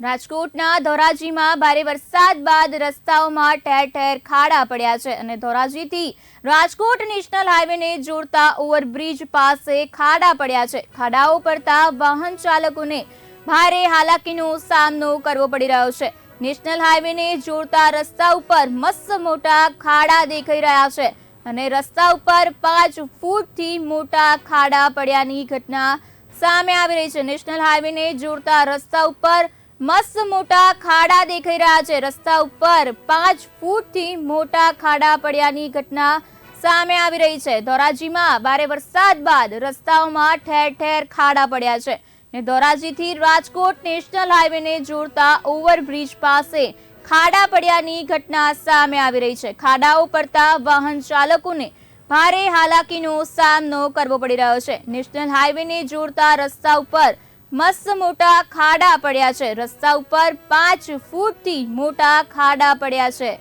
રાજકોટના ધોરાજીમાં ભારે વરસાદ બાદ રસ્તાઓમાં ઠેર ઠેર ખાડા પડ્યા છે અને ધોરાજીથી રાજકોટ નેશનલ હાઈવેને જોડતા ઓવરબ્રિજ પાસે ખાડા પડ્યા છે. ખાડાઓ પડતા વાહન ચાલકોને ભારે હાલાકીનો સામનો કરવો પડી રહ્યો છે. નેશનલ હાઈવેને જોડતા રસ્તા ઉપર મસ્ત મોટા ખાડા દેખાઈ રહ્યા છે અને રસ્તા ઉપર પાંચ ફૂટથી મોટા ખાડા પડ્યાની ઘટના સામે આવી રહી છે. નેશનલ હાઈવેને જોડતા રસ્તા ઉપર મસ્ત મોટા ખાડા દેખાઈ રહ્યા છે. રસ્તા ઉપર પાંચ ફૂટથી મોટા ખાડા પડ્યાની ઘટના સામે આવી રહી છે. ધોરાજીમાં ભારે વરસાદ બાદ રસ્તાઓમાં ઠેર ઠેર ખાડા પડ્યા છે ને ધોરાજીથી રાજકોટ નેશનલ હાઈવેને જોડતા ઓવરબ્રિજ પાસે ખાડા પડ્યાની ઘટના સામે આવી રહી છે. ખાડાઓ પડતા વાહન ચાલકોને ભારે હાલાકીનો સામનો કરવો પડી રહ્યો છે. નેશનલ હાઈવેને જોડતા રસ્તા ઉપર મસ્ત મોટા ખાડા પડ્યા છે. રસ્તા ઉપર પાંચ ફૂટથી મોટા ખાડા પડ્યા છે.